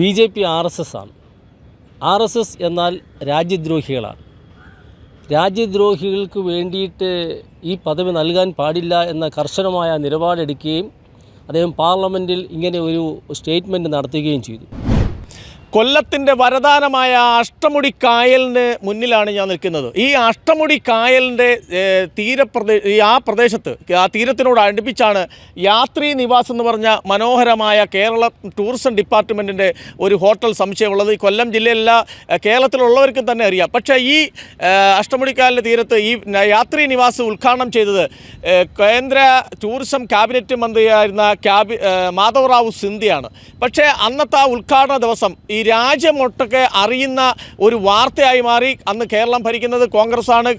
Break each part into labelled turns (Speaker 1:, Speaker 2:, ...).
Speaker 1: B J P R S S ആണ്. R S S എന്നാൽ രാജ്യദ്രോഹികളാണ്. രാജ്യദ്രോഹികൾക്ക് വേണ്ടിയിട്ട് ഈ പദവി നൽകാൻ പാടില്ല എന്ന കർശനമായ നിലപാടെടുക്കുകയും അദ്ദേഹം പാർലമെന്റിൽ ഇങ്ങനെ ഒരു സ്റ്റേറ്റ്മെന്റ് നടത്തുകയും ചെയ്തു.
Speaker 2: കൊല്ലത്തിന്റെ വരദാനമായ അഷ്ടമുടി കായലിന് മുന്നിലാണ് ഞാൻ നിൽക്കുന്നത്. ഈ അഷ്ടമുടി കായലിന്റെ തീരപ്രദേ ആ പ്രദേശത്ത് ആ തീരത്തിനോട് അടുപ്പിച്ചാണ് യാത്രി നിവാസ് എന്ന് പറഞ്ഞ മനോഹരമായ കേരള ടൂറിസം ഡിപ്പാർട്ട്മെന്റിന്റെ ഒരു ഹോട്ടൽ സംശയമുള്ളത്. ഈ കൊല്ലം ജില്ലയിലല്ല കേരളത്തിലുള്ളവർക്കും തന്നെ അറിയാം. പക്ഷേ ഈ അഷ്ടമുടിക്കായലിന്റെ അഷ്ടമുടി കായലിന്റെ തീരത്ത് ഈ യാത്രി നിവാസ് ഉദ്ഘാടനം ചെയ്തത് കേന്ദ്ര ടൂറിസം ക്യാബിനറ്റ് മന്ത്രിയായിരുന്ന ക്യാബി മാധവറാവു സിന്ധ്യയാണ്. പക്ഷേ അന്നത്തെ ആ ഉദ്ഘാടന ദിവസം ഈ രാജ്യമൊട്ടൊക്കെ അറിയുന്ന ഒരു വാർത്തയായി മാറി. അന്ന് കേരളം ഭരിക്കുന്നത് കോൺഗ്രസ്സാണ്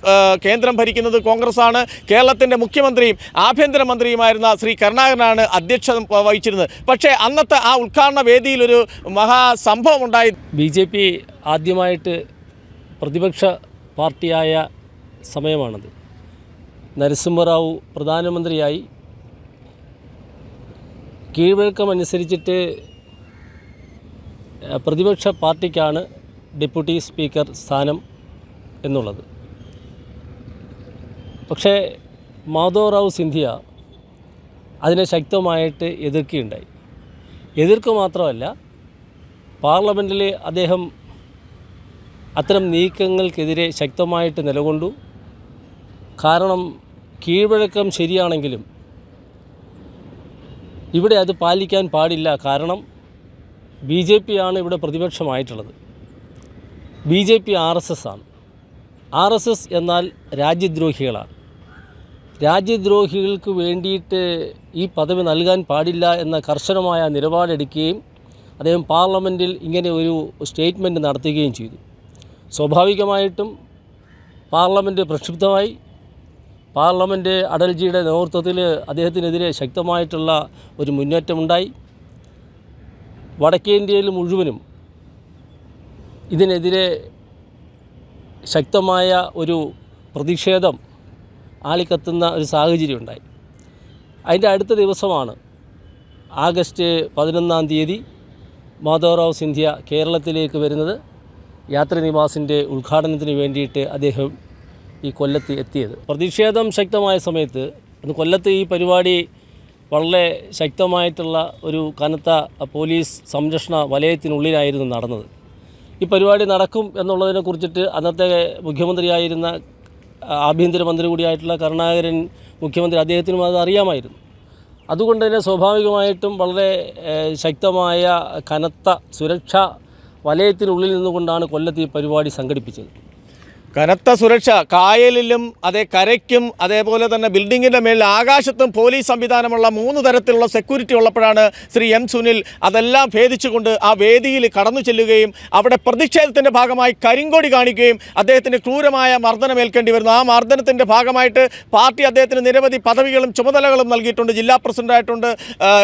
Speaker 2: കേന്ദ്രം ഭരിക്കുന്നത് കോൺഗ്രസ്സാണ്. കേരളത്തിന്റെ മുഖ്യമന്ത്രിയും ആഭ്യന്തരമന്ത്രിയുമായിരുന്ന ശ്രീ കരുണാകരനാണ് അധ്യക്ഷത വഹിച്ചിരുന്നത്. പക്ഷേ അന്നത്തെ ആ ഉദ്ഘാടന വേദിയിൽ ഒരു മഹാസംഭവം ഉണ്ടായി
Speaker 1: ബി ജെ പി ആദ്യമായിട്ട് പ്രതിപക്ഷ പാർട്ടിയായ സമയമാണത്. നരസിംഹറാവു പ്രധാനമന്ത്രിയായി കീഴ്വഴക്കം അനുസരിച്ചിട്ട് ഏഹ്, പ്രതിപക്ഷ പാർട്ടിക്കാണ് ഡെപ്യൂട്ടി സ്പീക്കർ സ്ഥാനം എന്നുള്ളത്. പക്ഷേ മാധവറാവു സിന്ധ്യ അതിനെ ശക്തമായിട്ട് എതിർക്കുകയുണ്ടായി. എതിർക്കുക മാത്രമല്ല പാർലമെന്റിൽ അദ്ദേഹം അത്തരം നീക്കങ്ങൾക്കെതിരെ ശക്തമായിട്ട് നിലകൊണ്ടു. കാരണം കീഴ്വഴക്കം ശരിയാണെങ്കിലും ഇവിടെ അത് പാലിക്കാൻ പാടില്ല. കാരണം ബി ജെ പി ആണ് ഇവിടെ പ്രതിപക്ഷമായിട്ടുള്ളത്. B J P R S S ആണ്. ആർ എസ് എസ് എന്നാൽ രാജ്യദ്രോഹികളാണ്. രാജ്യദ്രോഹികൾക്ക് വേണ്ടിയിട്ട് ഈ പദവി നൽകാൻ പാടില്ല എന്ന കർശനമായ നിലപാടെടുക്കുകയും അദ്ദേഹം പാർലമെന്റിൽ ഇങ്ങനെ ഒരു സ്റ്റേറ്റ്മെന്റ് നടത്തുകയും ചെയ്തു. സ്വാഭാവികമായിട്ടും പാർലമെന്റ് പ്രക്ഷുബ്ധമായി. പാർലമെന്റ് അടൽജിയുടെ നേതൃത്വത്തിൽ അദ്ദേഹത്തിനെതിരെ ശക്തമായിട്ടുള്ള ഒരു മുന്നേറ്റമുണ്ടായി. വടക്കേ ഇന്ത്യയിൽ മുഴുവനും ഇതിനെതിരെ ശക്തമായ ഒരു പ്രതിഷേധം ആളിക്കത്തുന്ന ഒരു സാഹചര്യം ഉണ്ടായി. അതിന്റെ അടുത്ത ദിവസമാണ് ആഗസ്റ്റ് പതിനൊന്നാം തീയതി മാധവറാവ് സിന്ധ്യ കേരളത്തിലേക്ക് വരുന്നത്. യാത്രാനിവാസിന്റെ ഉദ്ഘാടനത്തിന് വേണ്ടിയിട്ട് അദ്ദേഹം ഈ കൊല്ലത്ത് എത്തിയത്. പ്രതിഷേധം ശക്തമായ സമയത്ത് അന്ന് കൊല്ലത്ത് ഈ പരിപാടി വളരെ ശക്തമായിട്ടുള്ള ഒരു കനത്ത പോലീസ് സംരക്ഷണ വലയത്തിനുള്ളിലായിരുന്നു നടന്നത്. ഈ പരിപാടി നടക്കും എന്നുള്ളതിനെ കുറിച്ചിട്ട് അന്നത്തെ മുഖ്യമന്ത്രിയായിരുന്ന ആഭ്യന്തരമന്ത്രി കൂടിയായിട്ടുള്ള കരുണാകരൻ മുഖ്യമന്ത്രി അദ്ദേഹത്തിനും അത് അറിയാമായിരുന്നു. അതുകൊണ്ട് തന്നെ സ്വാഭാവികമായിട്ടും വളരെ ശക്തമായ കനത്ത സുരക്ഷാ വലയത്തിനുള്ളിൽ നിന്നുകൊണ്ടാണ് കൊല്ലത്ത് ഈ പരിപാടി സംഘടിപ്പിച്ചത്.
Speaker 2: കനത്ത സുരക്ഷ. കായലിലും അതേ കരയ്ക്കും അതേപോലെ തന്നെ ബിൽഡിങ്ങിന്റെ മേളിൽ ആകാശത്തും പോലീസ് സംവിധാനമുള്ള മൂന്ന് തരത്തിലുള്ള സെക്യൂരിറ്റി ഉള്ളപ്പോഴാണ് ശ്രീ എം സുനിൽ അതെല്ലാം ഭേദിച്ചുകൊണ്ട് ആ വേദിയിൽ കടന്നു ചെല്ലുകയും അവിടെ പ്രതിഷേധത്തിന്റെ ഭാഗമായി കരിങ്കൊടി കാണിക്കുകയും അദ്ദേഹത്തിന് ക്രൂരമായ മർദ്ദനമേൽക്കേണ്ടി വരുന്നു. ആ മർദ്ദനത്തിന്റെ ഭാഗമായിട്ട് പാർട്ടി അദ്ദേഹത്തിന് നിരവധി പദവികളും ചുമതലകളും നൽകിയിട്ടുണ്ട്. ജില്ലാ പ്രസിഡന്റായിട്ടുണ്ട്.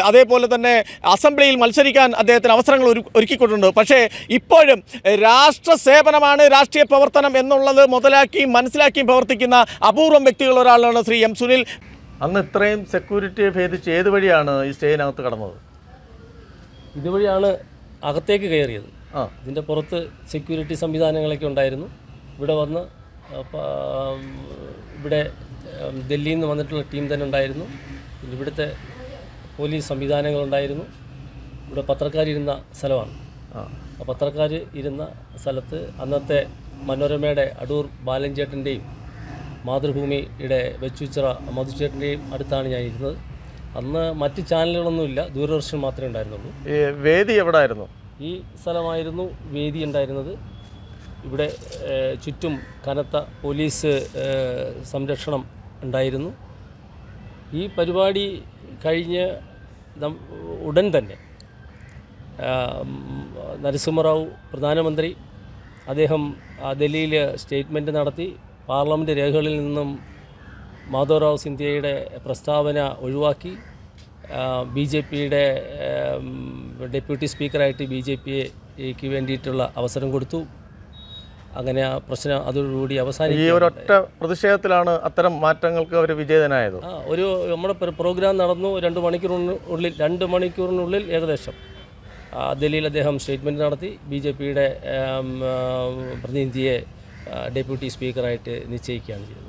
Speaker 2: അതേപോലെ തന്നെ അസംബ്ലിയിൽ മത്സരിക്കാൻ അദ്ദേഹത്തിന് അവസരങ്ങൾ ഒരു ഒരുക്കിക്കൊണ്ടുണ്ട് പക്ഷേ ഇപ്പോഴും രാഷ്ട്ര സേവനമാണ് രാഷ്ട്രീയ പ്രവർത്തനം എന്നുള്ളത് മുതലാക്കിയും മനസ്സിലാക്കിയും പ്രവർത്തിക്കുന്ന അപൂർവം വ്യക്തികൾ ഒരാളാണ് ശ്രീ എം സുനിൽ. അന്ന് ഇത്രയും സെക്യൂരിറ്റി ഭേദിച്ച് ഏത് വഴിയാണ് ഈ സ്റ്റേജിനകത്ത് കടന്നത്?
Speaker 1: ഇതുവഴിയാണ് അകത്തേക്ക് കയറിയത്.
Speaker 2: ആ.
Speaker 1: ഇതിന്റെ പുറത്ത് സെക്യൂരിറ്റി സംവിധാനങ്ങളൊക്കെ ഉണ്ടായിരുന്നു. ഇവിടെ വന്ന് ഇവിടെ ഡൽഹിയിൽ നിന്ന് വന്നിട്ടുള്ള ടീം തന്നെ ഉണ്ടായിരുന്നു. പിന്നെ ഇവിടുത്തെ പോലീസ് സംവിധാനങ്ങളുണ്ടായിരുന്നു ഇവിടെ പത്രക്കാരിരുന്ന സ്ഥലമാണ്.
Speaker 2: ആ.
Speaker 1: പത്രക്കാർ ഇരുന്ന സ്ഥലത്ത് അന്നത്തെ മനോരമയുടെ അടൂർ ബാലൻചേട്ടന്റെയും മാതൃഭൂമിയുടെ വെച്ചുച്ചിറ മധുചേട്ടന്റെയും അടുത്താണ് ഞാൻ ഇരുന്നത് അന്ന് മറ്റ് ചാനലുകളൊന്നുമില്ല ദൂരദർശൻ മാത്രമേ ഉണ്ടായിരുന്നുള്ളൂ.
Speaker 2: ഈ വേദി എവിടായിരുന്നു?
Speaker 1: ഈ സ്ഥലമായിരുന്നു വേദി ഉണ്ടായിരുന്നത്. ഇവിടെ ചുറ്റും കനത്ത പോലീസ് സംരക്ഷണം ഉണ്ടായിരുന്നു. ഈ പരിപാടി കഴിഞ്ഞ് ഉടൻ തന്നെ നരസിംഹറാവു പ്രധാനമന്ത്രി അദ്ദേഹം ആ, ഡൽഹിയിൽ സ്റ്റേറ്റ്മെന്റ് നടത്തി പാർലമെന്റ് രേഖകളിൽ നിന്നും മാധവറാവ് സിന്ധ്യയുടെ പ്രസ്താവന ഒഴിവാക്കി. ബി ജെ പിയുടെ ഡെപ്യൂട്ടി സ്പീക്കറായിട്ട് ബി ജെ പിക്ക് വേണ്ടിയിട്ടുള്ള അവസരം കൊടുത്തു. അങ്ങനെ ആ പ്രശ്നം അതോടുകൂടി
Speaker 2: ഈ
Speaker 1: അവസാനിക്കും
Speaker 2: ഒരൊറ്റ പ്രതിഷേധത്തിലാണ് അത്തരം മാറ്റങ്ങൾക്ക് അവർ വിജേതനായത്
Speaker 1: ആ ഒരു നമ്മുടെ പ്രോഗ്രാം നടന്നു. രണ്ട് മണിക്കൂറിനുള്ളിൽ രണ്ട് മണിക്കൂറിനുള്ളിൽ ഏകദേശം. ഡൽഹിയിൽ അദ്ദേഹം സ്റ്റേറ്റ്മെന്റ് നടത്തി. ബി ജെ പിയുടെ പ്രതിനിധിയെ ഡെപ്യൂട്ടി സ്പീക്കറായിട്ട് നിശ്ചയിക്കുകയാണ് ചെയ്തത്.